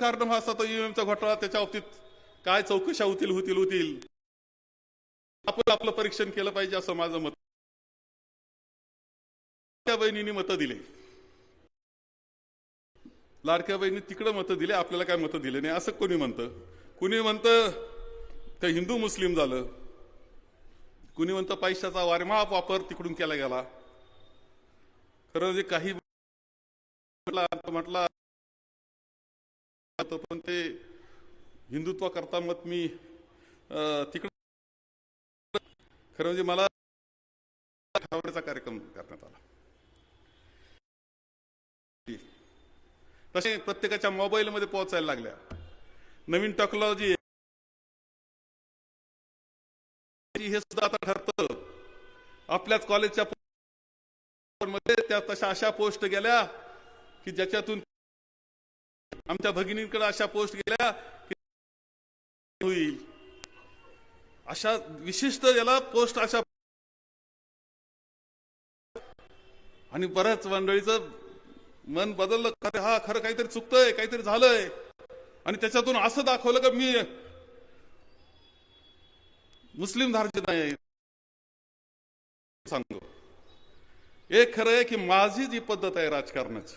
कारण असा तो ईव्हीएमचा घोटाळा त्याच्या बाबतीत काय चौकशा होतील होतील होतील? आपण आपलं परीक्षण केलं पाहिजे असं माझं मत. त्या बहिणीने मतं दिले. लाडक्या बहिणी तिकडं मतं दिले आपल्याला काय मतं दिले नाही असं कोणी म्हणतं? कुणी म्हणतं ते हिंदू मुस्लिम झालं. कुणी म्हणतं पैशाचा वारमाप वापर तिकडून केला गेला. खरं म्हणजे काही म्हटला म्हटला पण ते हिंदुत्व करता मत मी तिकडे खरं म्हणजे मला ठरवण्याचा कार्यक्रम करण्यात आला. तसे प्रत्येकाच्या मोबाईलमध्ये पोहोचायला लागल्या. नवीन टेक्नॉलॉजी हे सुद्धा आता ठरतं. आपल्याच कॉलेजच्या मध्ये त्या तशा अशा पोस्ट गेल्या की ज्याच्यातून आमच्या भगिनींकडे अशा पोस्ट गेल्या होईल. अशा विशिष्ट याला पोस्ट अशा आणि बऱ्याच मंडळीचं मन बदललं खरं हा खरं काहीतरी चुकतंय काहीतरी झालंय. आणि त्याच्यातून असं दाखवलं का मी मुस्लिम धार्जित नाही सांगतो. एक खरं आहे की माझी जी पद्धत आहे राजकारणाची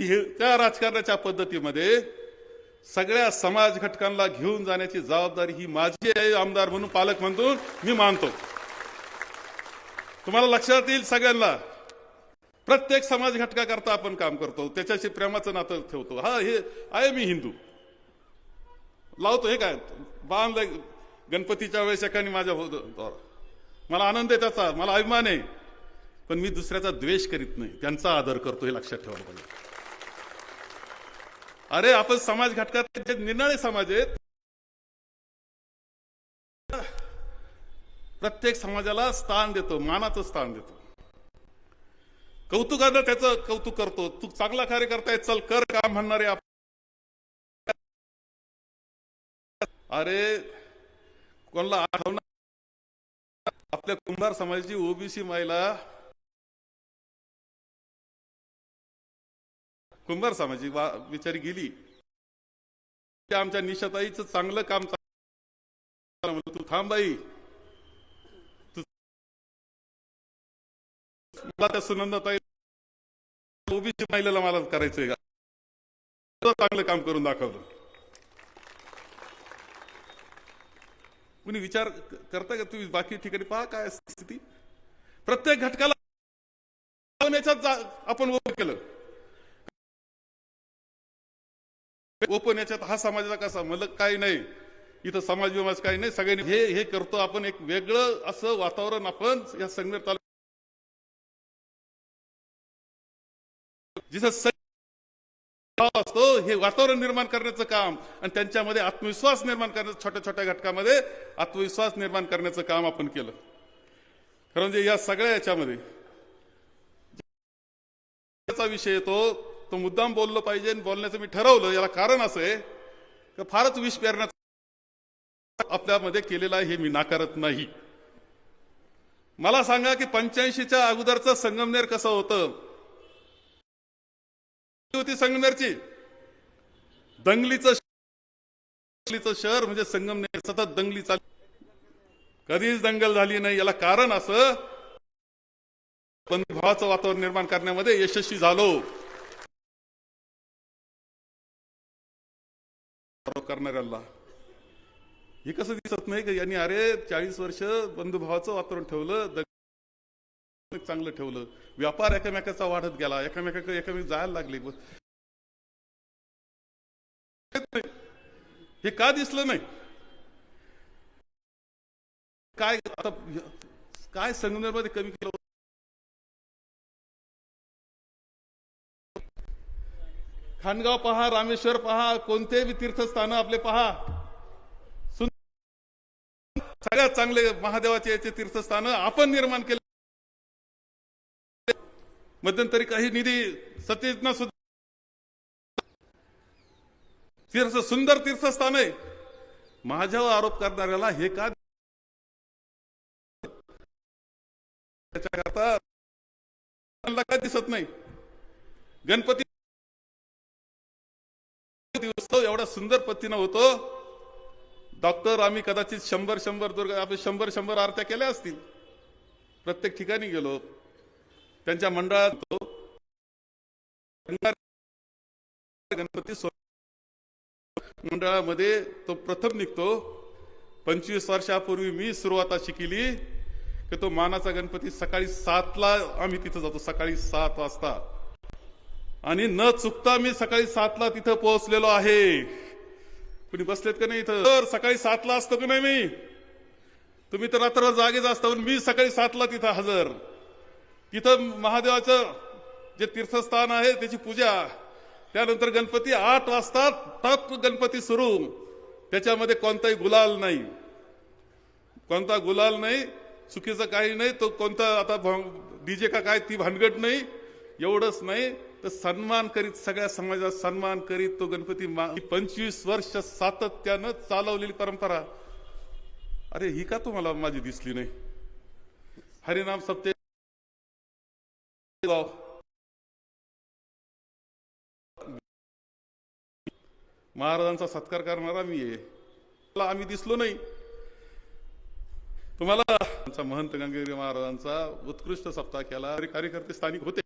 ती हे त्या राजकारणाच्या पद्धतीमध्ये सगळ्या समाज घटकांना घेऊन जाण्याची जबाबदारी ही माझी आहे आमदार म्हणून पालक म्हणून मी मानतो. तुम्हाला लक्षात येईल सगळ्यांना प्रत्येक समाज घटकाकरता आपण काम करतो त्याच्याशी प्रेमाचं नातं ठेवतो. हा हे आहे मी हिंदू. लावतो हे काय? बांधलंय गणपतीच्या वेळेस एकाने माझ्या हो- मला आनंद आहे त्याचा मला अभिमान आहे. पण मी दुसऱ्याचा द्वेष करीत नाही त्यांचा आदर करतो हे लक्षात ठेवायला पाहिजे अरे आपण समाज घटकात जे निर्णय समाज आहेत प्रत्येक समाजाला स्थान देतो मानाचं स्थान देतो. कौतुकानं त्याचं कौतुक करतो. तू चांगला कार्य करताय चल कर काम म्हणणारे आप- अरे कोणाला आठवणार? आपल्या कुंभार समाजाची ओबीसी महिला कुंभार सामाजिक वा- बिचारी गेली. त्या आमच्या निशाताईचं चांगलं काम म्हणलं, तू थांब बाई. मला त्या सुनंदाताई ओबीसी महिलेला मला करायचंय का? चांगलं काम करून दाखवलं. कुणी विचार करता का तुम्ही? बाकी ठिकाणी पहा काय असते स्थिती प्रत्येक घटकाला जा- आपण ओपन केलं. ओपन याच्यात हा समाजाचा कसा? म्हणलं काय नाही. इथं समाज विमाज काही नाही. सगळ्यांनी हे हे करतो आपण. एक वेगळं असं वातावरण आपण या संगमेर तालुक्यात जिथं असतो हे वातावरण निर्माण करण्याचं काम आणि त्यांच्यामध्ये आत्मविश्वास निर्माण करण्याचं छोट्या छोट्या घटकामध्ये आत्मविश्वास निर्माण करण्याचं काम आपण केलं. खरं म्हणजे या सगळ्या याच्यामध्ये विषय येतो तो मुद्दाम बोललो पाहिजे आणि बोलण्याचं मी ठरवलं. याला कारण असं आहे का फारच विष पेरण्याचा आपल्यामध्ये केलेला आहे हे मी नाकारत नाही. मला सांगा की पंच्याऐंशीच्या अगोदरचं संगमनेर कसं होतं? होती संगमनेरची? दंगलीचं शहर म्हणजे संगमनेर. सतत दंगली चाल कधीच दंगल झाली नाही. याला कारण असं पण भावाचं वातावरण निर्माण करण्यामध्ये यशस्वी झालो. आरोप करणाऱ्याला. हे कसं दिसत नाही की? यांनी अरे चाळीस वर्ष बंधुभावाचं वातावरण ठेवलं चांगलं ठेवलं. व्यापार एकामेकाचा वाढत गेला एकामेकाकडे एकामेक जायला लागले. हे का दिसलं नाही? काय आता काय संगमनेरमध्ये कमी केलं? खानगाव पहा रामेश्वर पहा कोणतेही तीर्थस्थान आपले पहा. सगळ्यात चांगले महादेवाचे याचे तीर्थस्थान आपण निर्माण केले. मध्यंतरी काही निधी सतीजना सुद्धा तीर्थ सुंदर तीर्थस्थान आहे. माझ्यावर आरोप करणाऱ्याला हे का त्याच्याकरता काय दिसत नाही. गणपती दिवस एवढा सुंदर पद्धतीनं होतो. डॉक्टर आम्ही कदाचित शंभर शंभर दुर्गा आपण शंभर शंभर आरत्या केल्या असतील. प्रत्येक ठिकाणी गेलो. त्यांच्या मंडळात होतो. गणपती मंडळामध्ये तो प्रथम निघतो. पंचवीस वर्षापूर्वी मी सुरुवात अशी केली की तो मानाचा गणपती सकाळी सातला आम्ही तिथं जातो सकाळी सात वाजता. आणि न चुकता मी सकाळी सातला तिथं पोहोचलेलो आहे. कुणी बसलेत का नाही इथं? तर सकाळी सातला असतो की नाही मी? तुम्ही तर रात्र जागेच असता पण मी सकाळी सातला तिथं हजर. तिथं महादेवाचं जे तीर्थस्थान आहे त्याची पूजा. त्यानंतर गणपती आठ वाजता टप गणपती सुरू. त्याच्यामध्ये कोणताही गुलाल नाही. कोणता गुलाल नाही चुकीचं काही नाही तो कोणता आता डीजे का काय ती भानगड नाही एवढंच नाही. तर सन्मान करीत सगळ्या समाजाचा सन्मान करीत तो गणपती मा- पंचवीस वर्ष सातत्यानं चालवलेली परंपरा. अरे ही का तुम्हाला माझी दिसली नाही? हरिनाम सप्ते महाराजांचा सत्कार करणारा मी आहे. आम्ही दिसलो नाही. तुम्हाला आमचा महंत गंगेरी महाराजांचा उत्कृष्ट सप्ताह केला. कार्यकर्ते स्थानिक होते.